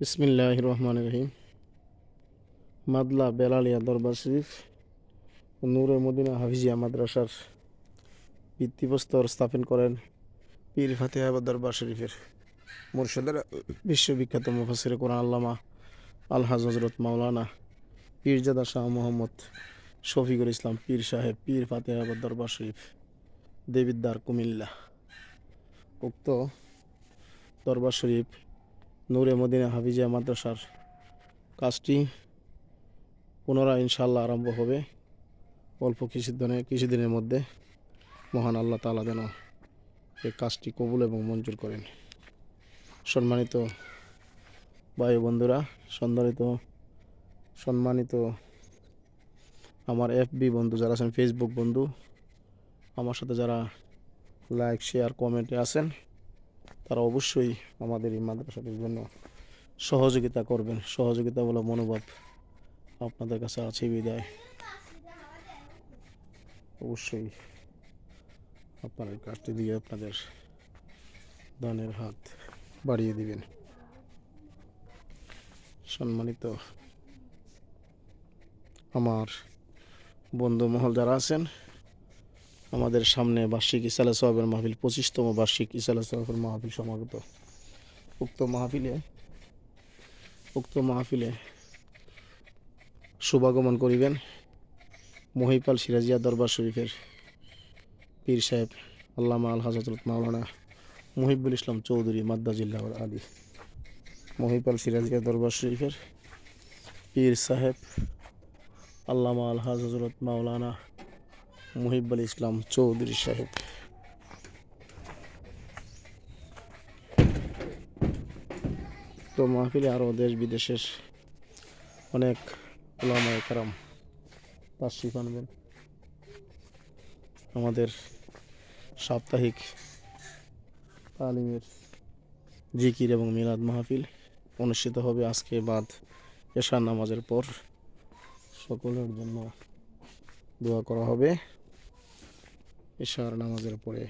বিসমিল্লাহ রহমান রহিম মাদলা বেলালিয়া দরবার শরীফ নূরে মদিনা হাফিজিয়া মাদ্রাসার ভিত্তিপ্রস্তর স্থাপন করেন পীর ফাতেহা দরবার শরীফের মুর্শিদের বিশ্ববিখ্যাত মুফাসির কোরআন আল্লামা আলহাজ হজরত মাওলানা পীরজাদা শাহ মোহাম্মদ শফিকুল ইসলাম পীর সাহেব, পীর ফাতেহা দরবার শরীফ দেবিদ্দার কুমিল্লা। উক্ত দরবার শরীফ নূরে মদিনা হাফিজিয়া মাদ্রাসার কাজটি পুনরায় ইনশাল্লাহ আরম্ভ হবে। অল্প কিছুদিনে কিছুদিনের মধ্যে মহান আল্লাহ তাআলা যেন এই কাজটি কবুল এবং মঞ্জুর করেন। সম্মানিত বায়ু বন্ধুরা, সম্মানিত সম্মানিত আমার এফবি বন্ধু, যারা আছেন ফেসবুক বন্ধু, আমার সাথে যারা লাইক শেয়ার কমেন্টে আছেন তারা অবশ্যই আমাদের এই মাদ্রাসাটির জন্য সহযোগিতা করবেন। সহযোগিতা বলে মনোভাব আপনাদের কাছে আছে বিদায়। অবশ্যই আপনারা কাজটি দিয়ে আপনাদের দানের হাত বাড়িয়ে দিবেন। সম্মানিত আমার বন্ধু মহল যারা আছেন আমাদের সামনে বার্ষিক ইসালা সাহেবের মাহফিল, পঁচিশতম বার্ষিক ইসালা সাহেবের মাহফিল সমাগত। উক্ত মাহফিলে উক্ত মাহফিলে শুভাগমন করিবেন মহিপাল সিরাজিয়া দরবার শরীফের পীর সাহেব আল্লামা আল হাজরত মাওলানা মহিবুল ইসলাম চৌধুরী মাদ্দাজিল্লাহ আলী মহিপাল সিরাজিয়া দরবার শরীফের পীর সাহেব আল্লামা আল হজরত মাওলানা মুহিবুল ইসলাম চৌধুরী সাহেব। তো মাহফিলে আরও দেশ বিদেশের অনেক ওলামায় কারাম তাশরিফ আনবেন। আমাদের সাপ্তাহিক তালিমের জিকির এবং মিলাদ মাহফিল অনুষ্ঠিত হবে আজকে বাদ এশার নামাজের পর। সকলের জন্য দোয়া করা হবে। এশার নামাজের পরে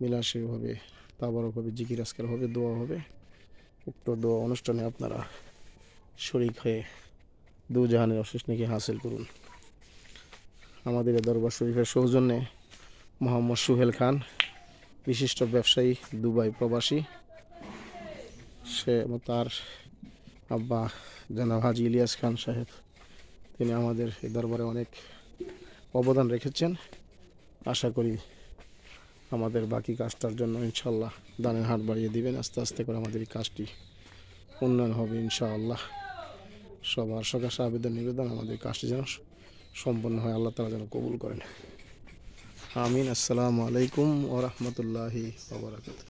মিলাশে হবে তাবারক হবে জিকির আজকের হবে, দোয়া হবে। উক্ত দোয়া অনুষ্ঠানে আপনারা শরিক হয়ে দু জাহানের অশেষ নাকি হাসিল করুন। আমাদের দরবার শরীফের সৌজন্যে মোহাম্মদ সুহেল খান, বিশিষ্ট ব্যবসায়ী, দুবাই প্রবাসী। সে তার আব্বা জনাব হাজি ইলিয়াস খান সাহেব, তিনি আমাদের এই দরবারে অনেক অবদান রেখেছেন। আশা করি আমাদের বাকি কাজটার জন্য ইনশাল্লাহ দানের হাট বাড়িয়ে দিবেন। আস্তে আস্তে করে আমাদের এই কাজটি উন্নয়ন হবে ইনশাআল্লাহ। সবার সকাশে আবেদন নিবেদন, আমাদের কাজটি যেন সম্পন্ন হয়, আল্লাহ তালা যেন কবুল করেন। আমিন। আসসালামু আলাইকুম ও রহমতুল্লাহি